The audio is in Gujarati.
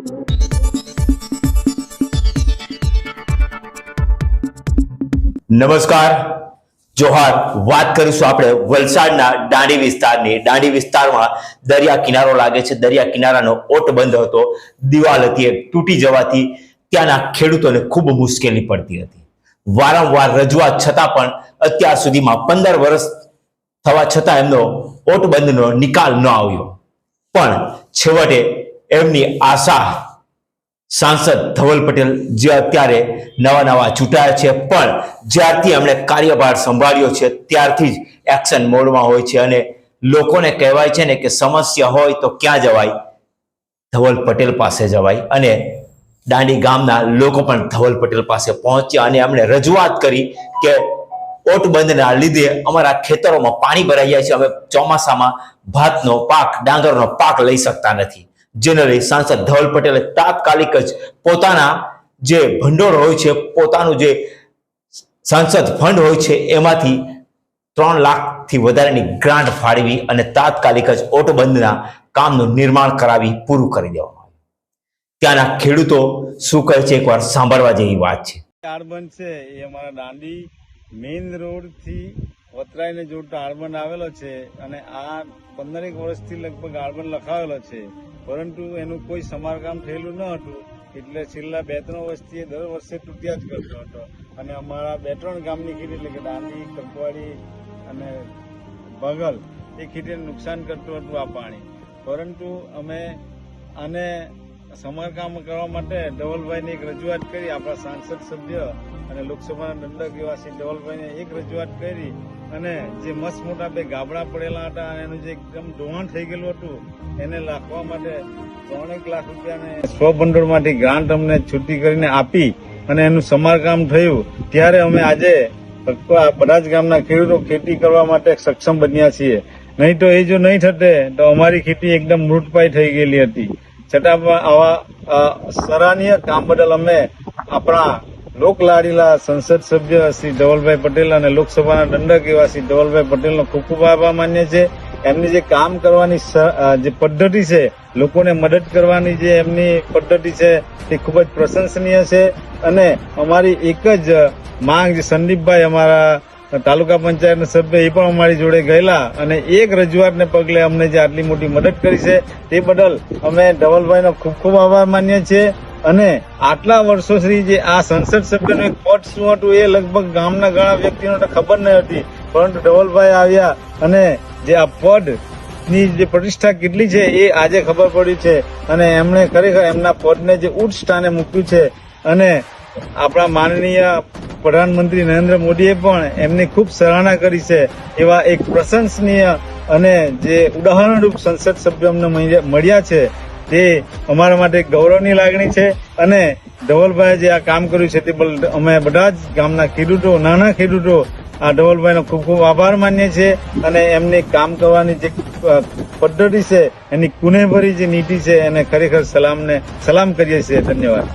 નમસ્કાર. જોહાર, વાત કરીશું આપણે વલસાડના દાંડી વિસ્તારની. દાંડી વિસ્તારમાં દરિયા કિનારો લાગે છે. દરિયા કિનારાનો ઓટ બંધ હતો. દિવાલ હતી તૂટી જવાથી ત્યાંના ખેડૂતોને ખૂબ મુશ્કેલી પડતી હતી. વારંવાર રજૂઆત છતાં પણ અત્યાર સુધીમાં પંદર વર્ષ થવા છતાં એમનો ઓટ બંધનો નિકાલ ન આવ્યો. પણ છેવટે એમની આશા સાંસદ ધવલ પટેલ જે અત્યારે નવા નવા ચૂંટાયા છે, પણ જ્યારથી એમણે કાર્યભાર સંભાળ્યો છે, ત્યારથી જ એક્શન મોડમાં હોય છે અને લોકોને કહેવાય છે ને કે સમસ્યા હોય તો ક્યાં જવાય? ધવલ પટેલ પાસે જવાય અને દાંડી ગામના લોકો પણ ધવલ પટેલ પાસે પહોંચ્યા અને એમણે રજૂઆત કરી કે ઓટબંધના લીધે અમારા ખેતરોમાં પાણી ભરાઈ જાય છે, અમે ચોમાસામાં ભાતનો પાક, ડાંગરનો પાક લઈ શકતા નથી. જેને લઈ સાંસદ ધવલ પટેલે તાત્કાલિક જ પોતાના જે ભંડોળ હોય છે, પોતાનું જે સાંસદ ફંડ હોય છે, એમાંથી ત્રણ લાખથી વધારેની ગ્રાન્ટ ફાળવી અને તાત્કાલિક જ ઓટબંધના કામનું નિર્માણ કરાવી પૂરું કરી દેવામાં આવ્યું. ત્યાંના ખેડૂતો શું કહે છે, એકવાર સાંભળવા જેવી વાત છે. કાર્બન છે એ અમારા દાંડી મેઇન રોડથી વતરાઈને જોડતો આર્બન આવેલો છે અને આ પંદરેક વર્ષથી લગભગ આર્બન લખાવેલો છે. પરંતુ એનું કોઈ સમારકામ થયેલું ન હતું. એટલે છેલ્લા બે ત્રણ વર્ષથી દર વર્ષે તૂટ્યા જ કરતો હતો. અને અમારા બે ત્રણ ગામની ખેતી એટલે કે દાંડી કકવાડી અને બગલ એ ખેતીને નુકસાન કરતું હતું આ પાણી. પરંતુ અમે આને સમારકામ કરવા માટે ધવલભાઈને એક રજૂઆત કરી, આપણા સાંસદ સભ્ય અને લોકસભાના દંડક એવા શ્રી ધવલભાઈને એક રજૂઆત કરી અને જે મસ્ત મોટા બે ગાબડા પડેલા હતા અને એનું જે એકદમ ધોવાણ થઈ ગયેલું હતું, એને લાખવા માટે ત્રણેક લાખ રૂપિયાને સ્વભંડોળમાંથી ગ્રાન્ટ અમને છૂટી કરીને આપી અને એનું સમારકામ થયું. ત્યારે અમે આજે બધા જ ગામના ખેડૂતો ખેતી કરવા માટે સક્ષમ બન્યા છીએ. નહીં તો એ જો નહીં થતે, તો અમારી ખેતી એકદમ મૃતપાય થઈ ગયેલી હતી. છતાં પણ આવા સરાહનીય કામ બદલ અમે આપણા લોકલાડીલા સંસદ સભ્ય શ્રી ધવલભાઈ પટેલ અને લોકસભાના દંડક એવા શ્રી ધવલભાઈ પટેલનો ખૂબ ખૂબ આભાર માન્ય છે એમની જે કામ કરવાની જે પદ્ધતિ છે, લોકોને મદદ કરવાની જે એમની પદ્ધતિ છે, તે ખૂબ જ પ્રશંસનીય છે. અને અમારી એક જ માંગ જે સંદીપભાઈ અમારા તાલુકા પંચાયતના સભ્ય એ પણ અમારી જોડે ગયેલા અને એક રજૂઆતને પગલે અમને જે આટલી મોટી મદદ કરી છે, તે બદલ અમે ધવલભાઈનો ખૂબ ખૂબ આભાર માનીએ છીએ. અને આટલા વર્ષો સુધી જે આ સંસદ સભ્યનું એક પદ શું હતું એ લગભગ ગામના ઘણા વ્યક્તિઓને ખબર ન હતી. પરંતુ ધવલભાઈ આવ્યા અને જે આ પદની જે પ્રતિષ્ઠા કેટલી છે એ આજે ખબર પડી છે. અને એમણે ખરેખર એમના પદને જે ઉચ્ચ સ્થાને મૂક્યું છે. અને આપણા માનનીય પ્રધાનમંત્રી નરેન્દ્ર મોદીએ પણ એમની ખૂબ સરાહના કરી છે. એવા એક પ્રશંસનીય અને જે ઉદાહરણરૂપ સંસદ સભ્ય અમને મળ્યા છે. તે અમારા માટે ગૌરવની લાગણી છે અને ધવલભાઈ જે આ કામ કર્યું છે તે અમે બધા જ ગામના ખેડૂતો, નાના ખેડૂતો, આ ધવલભાઈનો ખૂબ ખૂબ આભાર માનીએ છીએ અને એમની કામ કરવાની જે પદ્ધતિ છે, એની કુનેભરી જે નીતિ છે, એને ખરેખર સલામને, સલામ કરીએ છીએ. ધન્યવાદ.